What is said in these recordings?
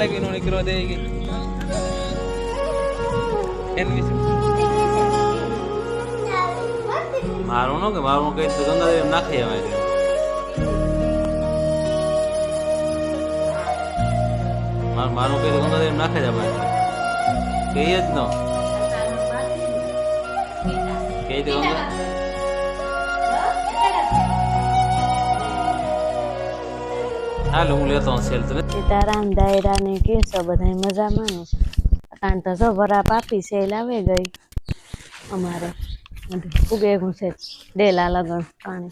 લાગી નો નીકળવા દે કે એના વિશે મારું નો કે મારું કઈ તો ગંગા એમ નાખી આવે છે મારું મારું કઈ તો ગંગા એમ નાખે જ અમારે કહીએ જ ન કહી તો ગંગા હાલ હું લેતો હું સેલ તમે સીતારામ દાયરા ને કેમ છો બધા મજામાં ને કારણ તો જો વરા પાપી સેલ આવે ગઈ. અમારે ઉગે છે ડેલા લગન પાણી.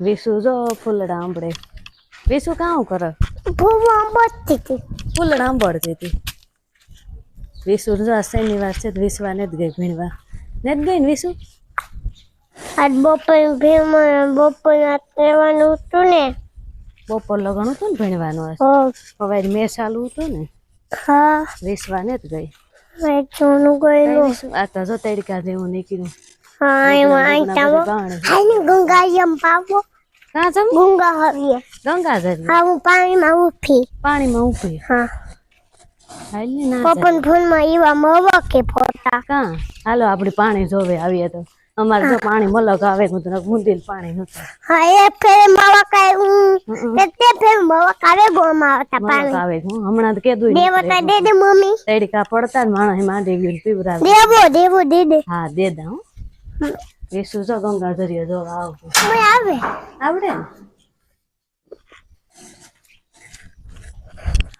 વિસુ જો ફૂલડા આંબળે. વિસુ કાં કરે? ફૂલડા આંબળતી હતી. વિસુ જો શનિવાર છે ગઈ ભીણવા. નથી ગઈ ને વિસુ? આજ બપોર ભીમાં બપોર રહેવાનું હતું ને. બપોર લગણ હતું ને ભણવાનું હવે મેં ચાલુ હતું ને હા. વિસવા જ ગઈ. વેચવાનું ગયેલું. આ તો જો તડકા જેવું નીકળ્યું. હા એમાં આઈટાવો ગંગા એમ પાવો. કાં જમ? ગંગા હવીએ ગંગા જરી હા હું પાણીમાં ઉઠી પાણીમાં હા. ફોનમાં એવા મવા કે ફોટા? કાં? હાલો આપણે પાણી જોવે આવીએ તો. અમારે જો પાણી મલક આવે હું તો મુંદિલ પાણી નતું હા એ ફેર હું હમ. તે તે ફેર મવા આવે ગોમાં આવતા મલક પાણી. આવે હું. હમણાં તો કીધું દેવતા દે દે મમ્મી. તડકા પડતા જ માણસ માંડી ગયું પીવરાવે દેવો દેવો દે દે હા દે દા હો. વિસુ જો ગંગા જરીએ જો આવ મેં આવે. આવડે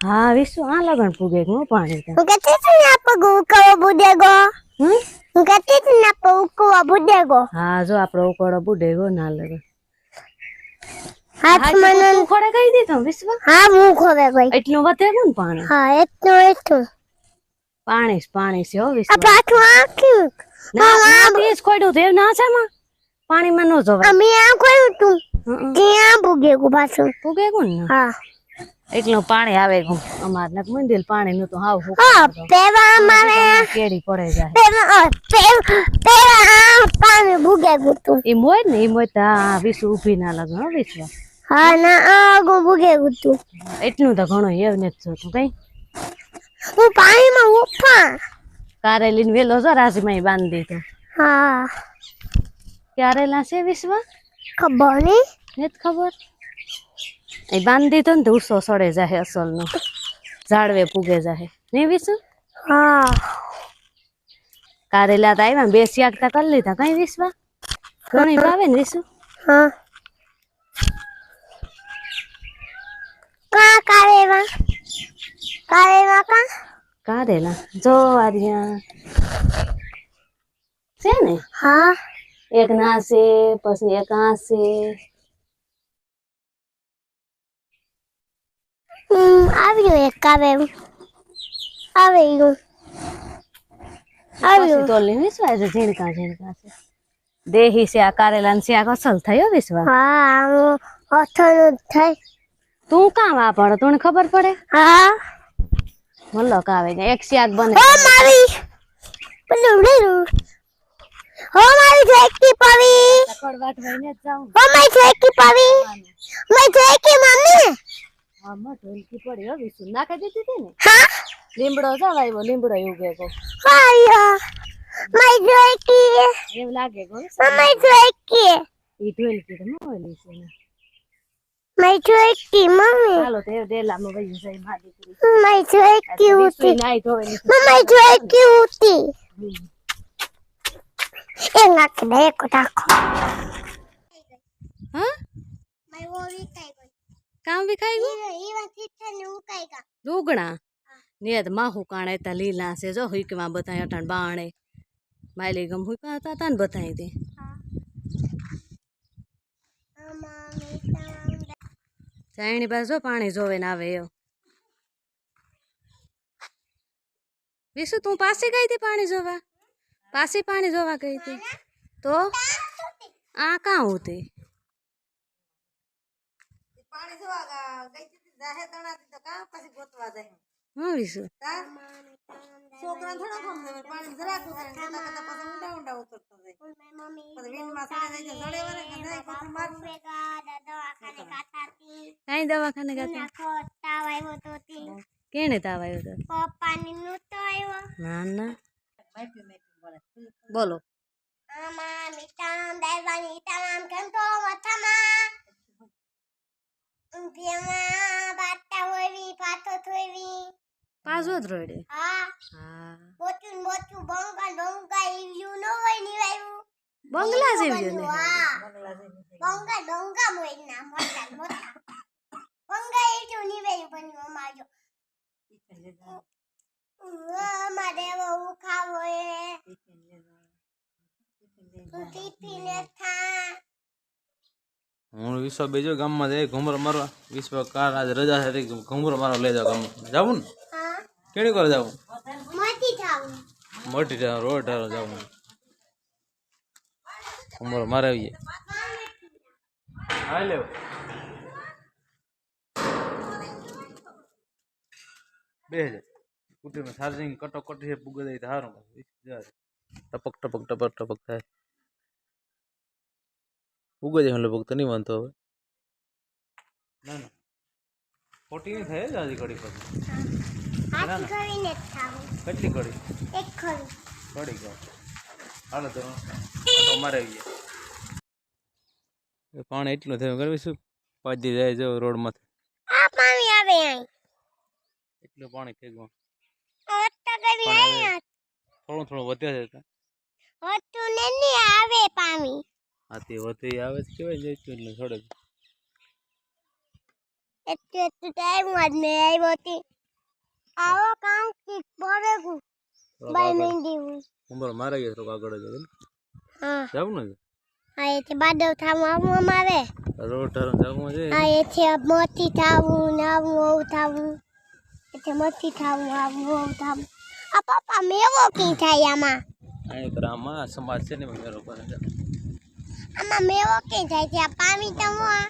હા વિસુ આ લગન પૂગે હું પાણી તો. હું કહેતી હતી ગો આપણે બુદે ગો હમ? હું ના ઉકવો બુદેગો હા જો આપણો ઉકોડો બુડેગો ના લગન હાથ તું ખોડે કઈ દીધો વિશ્વ? હા હું ખોવે ગઈ એટલું વધે ને પાણી? હા એટલું એટલું. પાણી પાણી છે હો આ પાછું આખ્યું. ના ના જ ખોડ્યું તે ના છે માં પાણીમાં ન જોવાય. અમે આ ખોયું તું. ત્યાં બુગેગું પાછું. કોણ ને? હા. એટલું પાણી આવે અમાર ને મંદિર પાણી નું તો હાવ પેવા પડે જાય. પેવા પાણી તું મોય ને એ મોય તા વિશ્વ ઊભી ના લાગે હો વિશ્વ હા ના આગો ભૂગે બુગેગું એટલું તો ઘણું એવું નથી જોતું કઈ? હું પાણીમાં ઉફા કારેલી વેલો જો રાજીમાં બાંધી તો. હા. ક્યારેલા છે વિશ્વ ખબર નહીં ખબર? એ બાંધી દીધો ને તો ઉસો સડે જાહે અસલ નો ઝાડવે પૂગે જાય નહીં વિશ્વ હા. કારેલા તો આવ્યા બે શિયાકતા કરી લીધા. કઈ વિશ્વ? ઘણી ભાવે ને હા. કા કારેવા કારેવા કા? કારેલા. જો આર્યા. છે ને? હા. એક ના છે પછી એક આ છે હમ, આવ્યું એક આવે આવ્યું આવ્યું તો લઈને વિશ્વાસ છે ઝીણકા ઝીણકા છે દેહી છે આ કારેલા ને આ અસલ થયો વિશ્વા હા હું અથનું થાય તું કામ આ પડે તને ખબર પડે હા મલક આવે ને એક શાક બને ઓ મારી પેલું લીલું ઓ મારી જેકી પવી કડવાટ વઈને જાઉં ઓ મારી જેકી પવી મારી જેકી મમ્મી હા માં ઢોલકી પડ્યો હો વિશુ નાખી દીધી હતી ને? હા? લીમડો જાવ આવ્યો લીમડો એવું કે આયો મારી જોઈકી એવું લાગે ગો મારી જોઈકી ઈ ઢોલકી તો ન છે ને મારી જોઈકી મમ્મી. ચાલો તે ડેલામાં વહી જાય મા દીકરી. મારી જોઈકી ઉતી. નાઈ ધોઈ મારી જોઈકી ઉતી. એ નાખ દે એક નાખો હા? મારી ઓવી કાઈ ગઈ કામ વિખાઈ ગયું? તીઠે ને ઉકાઈ ગા માહુ કાણે તા લીલા છે જો હુકમાં બતાય અટાણ બાણે. માયલી ગમ હુકા હતા તા. ને બતાય દે ચાયણી પાસે જો પાણી જોવે ને આવે એવો. વિશુ તું પાસે ગઈ હતી પાણી જોવા? પાસે પાણી જોવા ગઈ હતી તો? આ કાં હોતી હા વિશુ કઈ દવાખાને ગયા ખોટા આવ્યો તો તે કેને તાવ આવ્યો તો? આવ્યો. ના ના. બોલો. આમાં મીઠામ દાયવાની તમામ કંતો મથામાં. ઊંધિયામાં બાટા હોયવી પાથો થોયવી પાછો જ રોડે. હા. હા. બોચું બોચું બંગા ડોંગા ઈવ્યું ન હોય નિવાયું બંગલા જેવી ને હા. બંગા ડોંગા મોય ના મોટા મોટા. બંગા ઈવ્યું નિવાયું બન્યું અમાજો અમારે એવો ઉખાવો એ તું ટીપીને થા. હું વિશ્વ બીજો ગામમાં જાય ઘુમર મારવા વિશ્વ કાર આજ રજા છે ઘુમરો મારવા લઈ જાવ ગામમાં. જાવું ને? કેડી કેણી કરે જાવું મોટી ઠેર રોડ ઠેર જાવું ઘુમરો મારે આવીએ. હા લેવ બે હજાર. સ્કૂટીમાં ચાર્જિંગ કટોકટ છે પૂગે દઈ તો સારું ટપક ટપક ટપક ટપક થાય. પૂગે જાય એટલે તો નહીં માનતો હવે. ના ના. ખોટી નહીં થાય જ હજી ઘડી પછી. જ થાવું કેટલી કડી? એક કડી. ગયો હાલો તો ઓટો મારે આવીએ પાણી એટલું થયું કરવી શું? પાજી જાય જો રોડમાંથી. આ પાણી આવે અહીં. એટલું પાણી થઈ ગયું થોડું થોડું વધે છે? હોત આવે પાણી. હા વધુ આવે જ કહેવાય જાય એટલું એટલે એટલું એટલું ટાઈમ જ ને આવ્યો હતી આવો કામ કી પડે ગુ બાય મહેંદી હું. ઉંબર મારે ગયો થોડુંક આગળ જ હા. જાવ ને હા એથી બાદવ થાવું આવું અમારે. રોડ ઠર જાવું છે હા એથી મોતી થાવું ને આવું આવું થાવું એટલે મોતી થાવું આવું આવું થાવું આ પપ્પા મેવો કી થાય આમાં? આ કરે આમાં સમાજ છે ને મેરો કરે છે. આમાં મેવો કી જાય છે? આ પાણી તમો આ.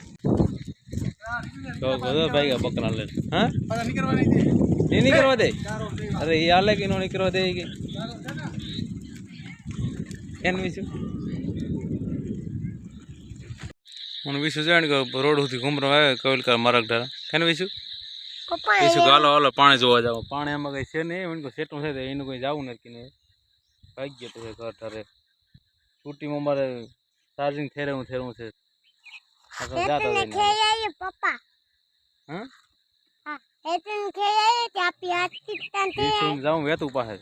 તો બધો ભાઈ બકરા લે. હા? નહીં નીકળવા દે? અરે એ હાલે કે નો નીકળવા દે કે? એન વિશું હું વિશું જાણ કે રોડ સુધી ઘૂમરો આવે કવિલ કર મારક ધારા. કેન વિશું પપ્પા વિશું હાલો હાલો પાણી જોવા જાવ પાણી એમાં કઈ છે નહીં એને સેટું છે એનું કઈ જવું નથી ને ભાઈ ગયો તો ઘર ઠારે સ્કૂટીમાં મારે ચાર્જિંગ થેરવું થેરવું છે. નકર જાતા એટલે જઈને. ખેઈ આવી પપ્પા. હા? હા એટલે ખેઈ આવી ત્યાં પી હાથી તાન તે વિશું જાઉં વેતું પાસે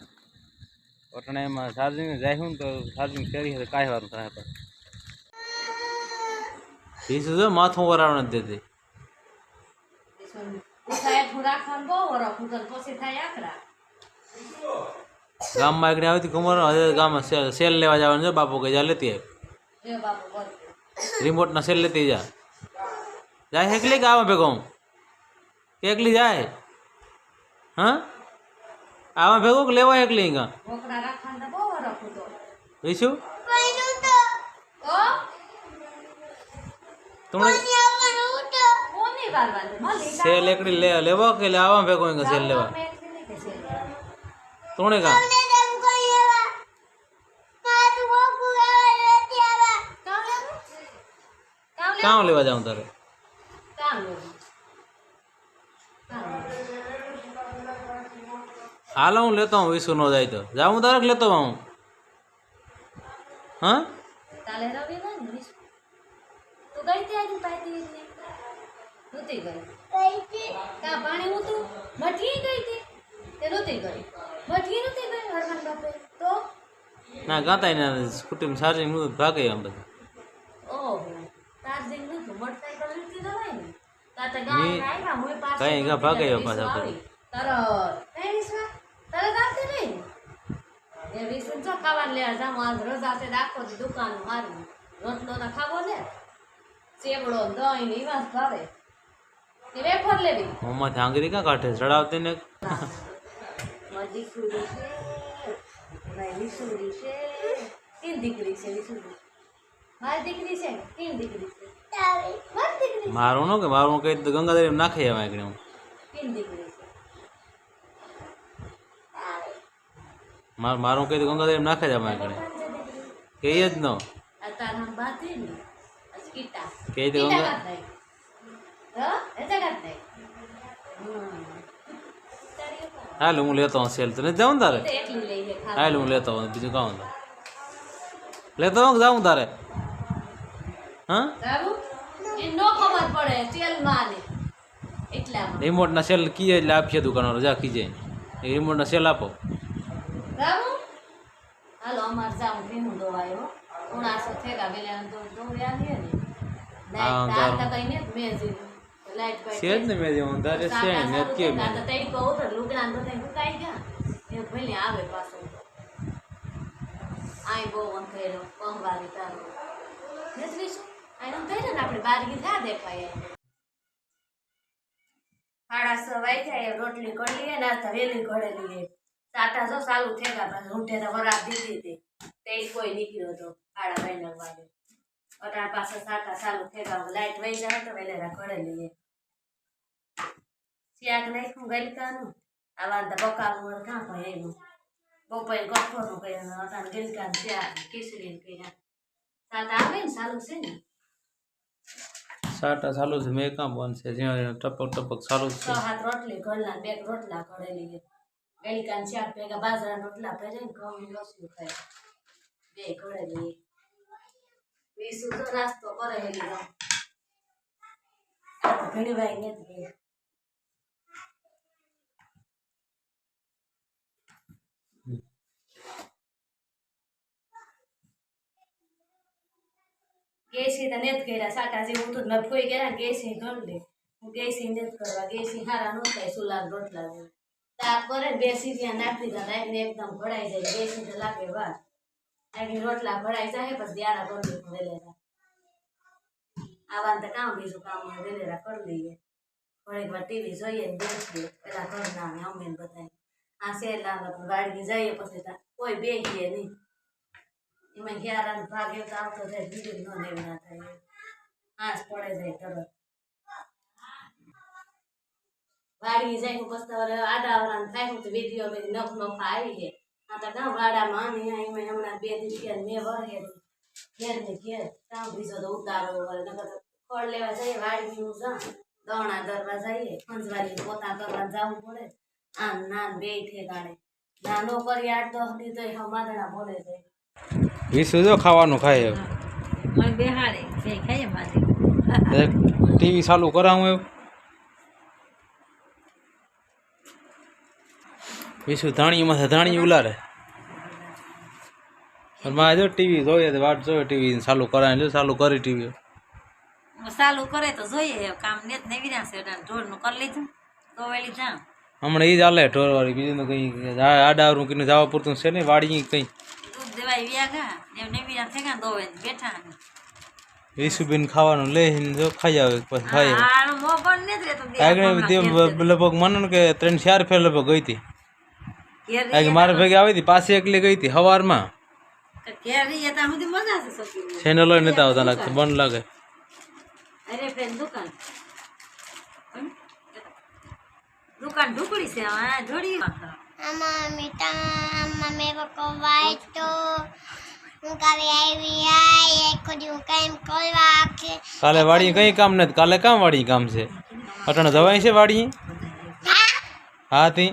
અટણે એમાં ચાર્જિંગ જાય ને તો ચાર્જિંગ કરી છે કાંઈ વારું થાય પણ વિશું જો માથું વરાવ નથી દેતી. ગામમાં એકડી આવી હતી કુમાર હવે ગામમાં સેલ સેલ લેવા જવાનું છે બાપુ કે જા લેતી આવ. રિમોટના સેલ લેતી જા. જાય એકલી કે આવા ભેગો હું? કે એકલી જાય? હા? આવા ભેગો કે લેવા એકલી ગા વિશું કોઈનું તો. તમને આવવાનું તો? સેલ એકડી લે લેવા કે લે? આવા ભેગો અહીં સેલ લેવા? તુણે કા ને તેમ કોઈ એવા મારું બોકુ એવા નથી આવા કામ લેવા જાઉં તારે? હાલો હું લેતો હું વિસુ નો જાય તો. જાઉં તારે લેતો હું? હા ના ગાતા ને વિશ સારી પાઈ હતી નહોતી ને કઈ ગા પાછા. તરત તરત નહીં? એ જો લેવા જામ આજ રજા છે રાખો દુકાન મારું. રોટલો તો ખાવો ને ચેવડો દહીં ને એવા ભાવે. કે વેફર લેવી. કાઢે? ચડાવતી ને? મારી દીકરી છે મારી વિસુડી છે તીન દીકરી છે વિસુડી. મારી દીકરી છે તીન દીકરી છે. તારી. મારી દીકરી મારું નો કે મારું કઈ તો ગંગાધરી નાખી આવા એકડી હું માર કઈ તો ગંગાધરી નાખે જ મારે આગળ કે જ નો. કે ગંગા. હાલ હું લેતો હું સેલ તને. જાઉં તારે? હાલ હું લેતો હું બીજું કામ લેતો હું જાઉં તારે? હા? એ નો ખબર પડે સેલમાં ને રિમોટ રિમોટના સેલ કીએ એટલે આપીએ દુકાનો જા કીજે. એ રિમોટના સેલ આપો. રામુ હાલો અમાર જાઉં ભીનું દોવાયો ઉણાસો થેગા વેલા તો દોવ્યા ને. હા, લાઈટ તારું. કઈ ને મેજી છે જ ને મેં જે તારે છે ને કે આ તો તડકો તો લુગડા તો તઈ સુકાઈ ગયા. એ ભલે આવે પાછો. આય બહુ અંધેરો પંવારી તારો. નથી શું આય ને આપણે બારગી ના દેખાય. સાડા છ વાગ્યા રોટલી લઈએ ને આ વેલી ઘડેલી છે સાટા જો ચાલુ થયા પાસે ઊંઠે તો વરાબ દીધી હતી. તે કોઈ નીકળ્યો હતો સાડા ત્રણ વાગે અટાણ પાસે સાટા ચાલુ થયા લાઈટ વહી જાય તો વેલેરા ઘડેલી છે શિયાક નાખ્યું ગલકાનું. આવા તો બકાલું કાં ભાઈ એનું બપોરે કઠોળનું કર્યું અટાણ ગલકાનું શાક ખીચડી કર્યા. સાટા આવે ને ચાલુ છે ને? સાટા ચાલુ છે, મેં કામ બંધ છે, જ્યાં ટપક ટપક ચાલુ છે. હાથ રોટલી, ઘરના બે રોટલા ઘડેલી છે. ગલકાનું ચાર ભેગા બાજરા રોટલા ભેજે ને ઘઉં લોસી ખાય બે ઘડેલી. વીસું તો નાસ્તો કરે હેલી ઘણી વાર નથી કેસી તો નેત કર્યા, સાટા જેવું હતું મેં ફોઈ કર્યા ગેસી ઘર લે હું જ નેત કરવા, ગેસી હારા નો થાય સુલા રોટલા તાપ કરે બે સીરિયા નાખી દીધા એમને એકદમ ભરાઈ જાય, ગેસી તો લાગે વાર. આગળ રોટલા ભરાઈ જાય, પછી કરી દઉં વેલેરા. આવા તો કામ, બીજું કામ વેલેરા કરી લઈએ. ઘડીક વાર ટીવી જોઈએ ને બેસીએ, પેલા ઘરના અમે બધા આ શેરલા વાડી જઈએ, પછી કોઈ બેસીએ નહીં. એમાં ગ્યારા ભાગે તો આવતો થાય બીજું ન લેવું ના થાય આંસ પડે જાય તરત. વાડી જાય હું પછી આડા આડાવડા થાય તો વીડિયો બધી નખ નખ આવી છે. આ તો કાં વાડામાં આને અહીંયા એમાં હમણાં બે દિવસ ગયા મેં વરહે ઘેર ને ઘેર. કાં બીજો તો ઉતારો વરે નકર તો ફળ લેવા જઈએ વાડી હું જા દોણા દરવા જઈએ ખંજવારી પોતા કરવા જવું પડે. આમ નાન બે ઠેકાણે. નાનો કરી આઠ દસ દી તો હમાદણા બોલે જાય. વીસું જો ખાવાનું ખાય ટીવી ચાલુ કરાવું એવું. ધાણી ધાણીમાં ધાણી ઉલારે? મારે જો ટીવી જોઈએ તો વાટ જોઈએ ટીવી ચાલુ કરાય જો ચાલુ કરી ટીવી. ચાલુ કરે તો જોઈએ. કામ નેત નહીં છે. ઢોરનું કરી લીધું તો વેલી જા હમણાં એ જ હાલે ઢોરવાળી બીજું કઈ કંઈ આડાવરું કીને જવા પૂરતું છે ને વાડી કંઈ. બેઠા વીસુબેન ખાવાનું લઈને જો ખાઈ આવે પછી ખાઈ આવે આગળ. લગભગ માનો ને કે ત્રણ ચાર ફેર લગભગ ગઈ હતી. મારે ભેગી આવી હતી પાછી એકલી ગઈ હતી સવારમાં સખી ચેનલો નથી આવતા લાગતું બંધ લાગે. દુકાન. દુકાન ઢુકડી છે જોડી આમાં મીઠા મમ્મી પપ્પા વાય તો હું કાલે આવી આય એક હું કામ કરવા આખે કાલે વાડી કઈ કામ નથી? કાલે કામ વાડી કામ છે? અટણ જવાય છે વાડી? હા તી.